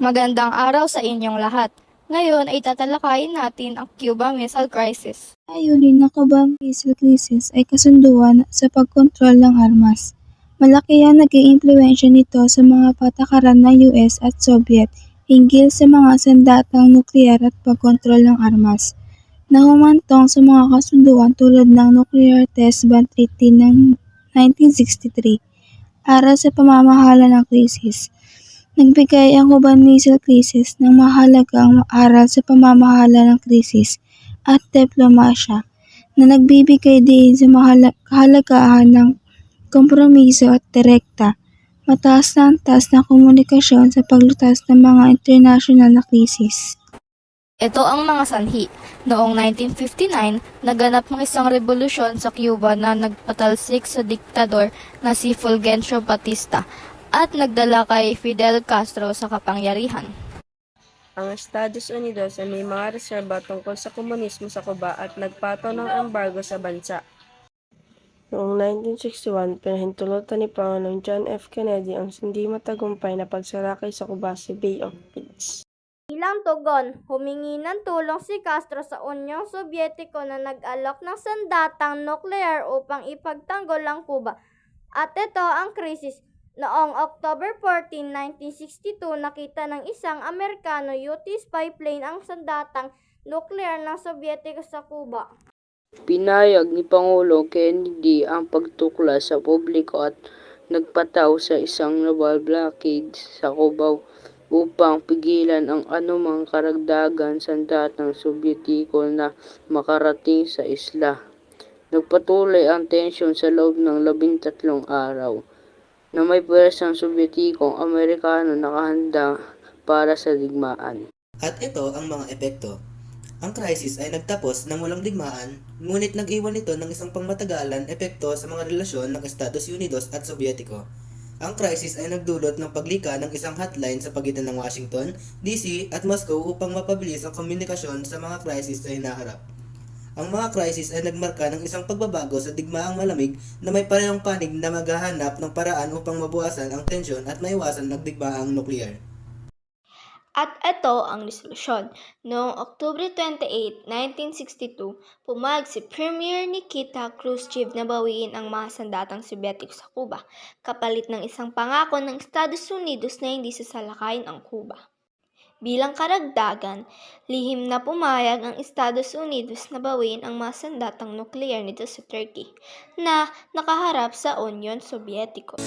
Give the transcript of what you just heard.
Magandang araw sa inyong lahat. Ngayon ay tatalakayin natin ang Cuba Missile Crisis. Ayunin ng Cubang Missile Crisis ay kasunduan sa pagkontrol ng armas. Malaki ang naging impluensya nito sa mga patakaran ng US at Soviet hinggil sa mga sandatang nuklear at pagkontrol ng armas na humantong sa mga kasunduan tulad ng Nuclear Test Ban Treaty ng 1963 para sa pamamahala ng krisis. Nagbigay ang Cuban Missile Crisis ng mahalagang aral sa pamamahala ng krisis at diplomasya na nagbibigay din sa kahalagahan ng kompromiso at direkta, mataas na antas ng komunikasyon sa paglutas ng mga internasyonal na krisis. Ito ang mga sanhi. Noong 1959, naganap ang isang revolusyon sa Cuba na nagpatalsik sa diktador na si Fulgencio Batista at nagdala kay Fidel Castro sa kapangyarihan. Ang Estados Unidos ay may mga reserba tungkol sa komunismo sa Cuba at nagpataw ng embargo sa bansa. Noong 1961, pinahintulutan ni Pangulong John F. Kennedy ang hindi matagumpay na pagsalakay sa Cuba sa Bay of Pigs. Bilang tugon, humingi ng tulong si Castro sa Unyong Sobyetiko na nag-alok ng sandatang nuklear upang ipagtanggol ang Cuba. At ito ang krisis. Noong October 14, 1962, nakita ng isang Amerikano UT spy plane ang sandatang nuklear ng Sobyetiko sa Cuba. Pinayag ni Pangulong Kennedy ang pagtuklas sa publiko at nagpataw sa isang naval blockade sa Cubao upang pigilan ang anumang karagdagan sandatang Sobyetiko na makarating sa isla. Nagpatuloy ang tensyon sa loob ng labintatlong araw na may pwersang Sobyetiko ang Amerikano nakahanda para sa digmaan. At ito ang mga epekto. Ang crisis ay nagtapos ng walang digmaan, ngunit nag-iwan ito ng isang pangmatagalan epekto sa mga relasyon ng Estados Unidos at Sobyetiko. Ang crisis ay nagdulot ng paglika ng isang hotline sa pagitan ng Washington, D.C. at Moscow upang mapabilis ang komunikasyon sa mga crisis na hinaharap. Ang mga crisis ay nagmarka ng isang pagbabago sa digmaang malamig na may parehong panig na maghahanap ng paraan upang mabuwasan ang tensyon at maiwasan ng digmaang nuklear. At ito ang resolusyon. Noong Oktubre 28, 1962, pumayag si Premier Nikita Khrushchev na bawiin ang mga sandatang Sobyetiko sa Cuba, kapalit ng isang pangako ng Estados Unidos na hindi sasalakayin ang Cuba. Bilang karagdagan, lihim na pumayag ang Estados Unidos na bawiin ang mga sandatang nuklear nito sa Turkey, na nakaharap sa Union Sobyetiko.